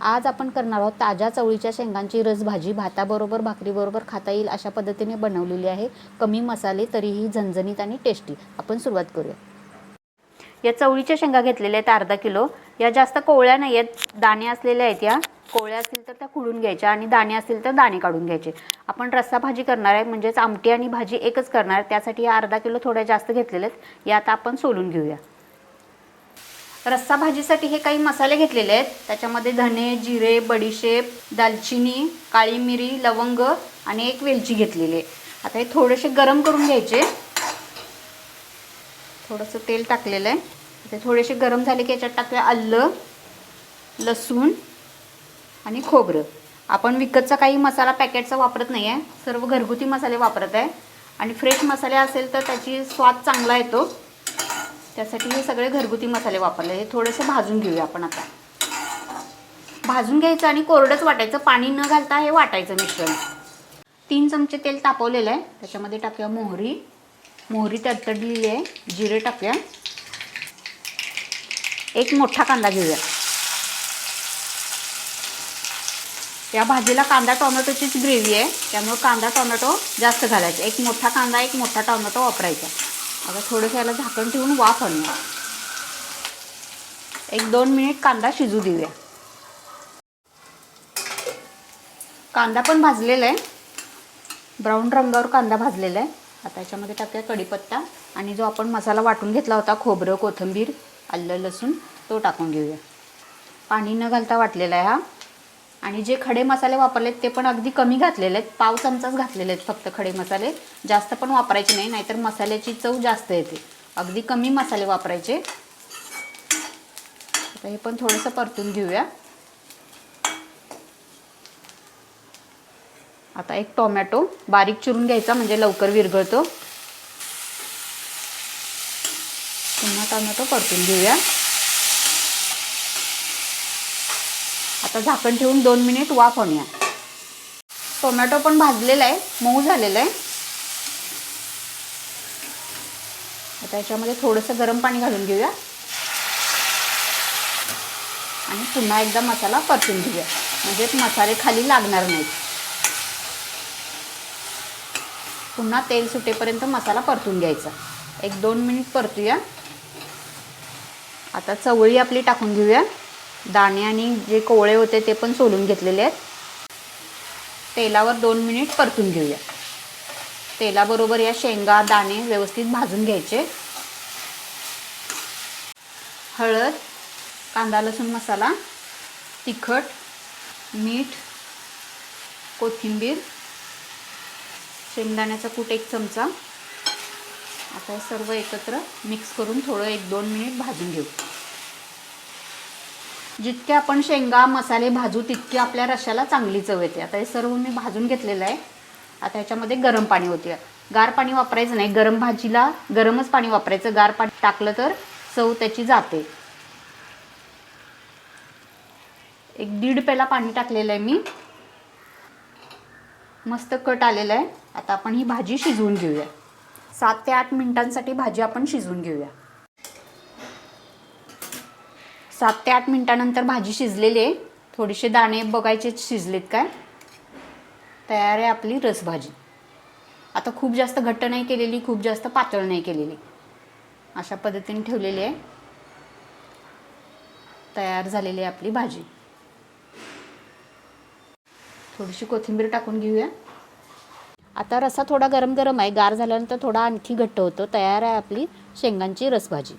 आज आपण करणार आहोत ताज्या चवळीच्या शेंगांची रसभाजी भाताबरोबर भाकरीबरोबर खाता येईल अशा पद्धतीने बनवलेली आहे. कमी मसाले तरीही झणझणीत आणि टेस्टी. आपण सुरुवात करूया. या चवळीच्या शेंगा घेतलेल्या आहेत अर्धा किलो. या जास्त कोवळ्या नाही आहेत. दाणे असलेल्या आहेत या. कोवळ्या असतील तर त्या खुडून घ्यायच्या आणि दाणे असतील तर दाणे काढून घ्यायचे. आपण रस्सा भाजी करणार आहे म्हणजेच आमटी आणि भाजी एकच करणार आहे. त्यासाठी या अर्धा किलो थोड्या जास्त घेतलेल्या आहेत. या आता आपण सोलून घेऊया. रस्सा भाजीसाठी हे काही मसाले घेतलेले आहेत. त्याच्यामध्ये धने जिरे बडीशेप दालचिनी काळी मिरी लवंग आणि एक वेलची घेतलेली आहे. आता हे थोडेसे गरम करून घ्यायचे. थोडंसं तेल टाकलेलं आहे. ते थोडेसे गरम झाले की याच्यात टाकूया आलं लसूण आणि खोबरं. आपण विकतचा काही मसाला पॅकेटचा वापरत नाही आहे सर्व घरगुती मसाले वापरत आहे. आणि फ्रेश मसाले असेल तर त्याची स्वाद चांगला येतो. त्यासाठी हे सगळे घरगुती मसाले वापरले. हे थोडेसे भाजून घेऊया आपण आता. भाजून घ्यायचं आणि कोरडंच वाटायचं. पाणी न घालता हे वाटायचं मिश्रण. तीन चमचे तेल तापवलेलं आहे. त्याच्यामध्ये टाकूया मोहरी. मोहरी तडतडलेली आहे. जिरे टाकूया. एक मोठा कांदा घेऊया. या भाजीला कांदा टोमॅटोचीच ग्रेव्ही आहे. त्यामुळे कांदा टोमॅटो जास्त घालायचा. एक मोठा कांदा एक मोठा टोमॅटो वापरायचा. आता थोडंसं याला झाकण ठेवून वाफ आणूया. एक दोन मिनिट कांदा शिजू देऊया. कांदा पण भाजलेला आहे. ब्राऊन रंगावर कांदा भाजलेला आहे. आता याच्यामध्ये टाकूया कढीपत्ता आणि जो आपण मसाला वाटून घेतला होता खोबरं कोथिंबीर आलं लसूण तो टाकून घेऊया. पाणी न घालता वाटलेला आहे हा. आणि जे खडे मसाले वापरलेत ते पण अगदी कमी घातलेले आहेत. पाव चमचाच घातलेले आहेत फक्त खडे मसाले. जास्त पण वापरायचे नाही नाहीतर मसाल्याची चव जास्त येते. अगदी कमी मसाले वापरायचे. आता हे पण थोडंसं परतून घेऊया. आता एक टोमॅटो बारीक चिरून घ्यायचा म्हणजे लवकर विरघळतो. पुन्हा टोमॅटो परतून घेऊया. आता झाकण ठेवून दोन मिनिट वाफ होण्या टोमॅटो पण भाजलेला आहे मऊ झालेला आहे. आता याच्यामध्ये थोडंसं गरम पाणी घालून घेऊया. आणि पुन्हा एकदा मसाला परतून घेऊया. म्हणजे मसाले खाली लागणार नाहीत. पुन्हा तेल सुटेपर्यंत मसाला परतून घ्यायचा. एक दोन मिनिट परतूया. आता चवळी आपली टाकून घेऊया. दाणे आणि जे कोवळे होते ते पण सोलून घेतलेले आहेत. तेलावर दोन मिनिट परतून घेऊया. तेलाबरोबर या शेंगा दाणे व्यवस्थित भाजून घ्यायचे. हळद कांदा लसूण मसाला तिखट मीठ कोथिंबीर शेंगदाण्याचा कूट एक चमचा. आता सर्व एकत्र मिक्स करून थोडं एक दोन मिनिट भाजून घेऊ. जितके आपण शेंगा मसाले भाजू तितकी आपल्या रश्याला चांगली चव येते. आता हे सर्व मी भाजून घेतलेलं आहे. आता ह्याच्यामध्ये गरम पाणी होते गार पाणी वापरायचं नाही. गरम भाजीला गरमच पाणी वापरायचं. गार पाणी टाकलं तर चव त्याची जाते. एक दीड पेला पाणी टाकलेलं आहे मी. मस्त कट आलेला आहे. आता आपण ही भाजी शिजवून घेऊया. सात ते आठ मिनिटांसाठी भाजी आपण शिजवून घेऊया. सात ते आठ मिनटानंतर भाजी शिजलेली आहे. थोडेसे दाणे बघायचे शिजलेत काय. तयार आहे आपली रसभाजी. आता खूप जास्त घट्ट नाही केलेली खूप जास्त पातळ नाही केलेली. अशा पद्धतीने ठेवलेली आहे. तयार झालेली आहे आपली भाजी. थोडीशी कोथिंबीर टाकून घेऊया. आता रसा थोडा गरम गरम आहे. गार झाल्यानंतर थोडा आणखी घट्ट होतो. तयार आहे आपली शेंगांची रसभाजी.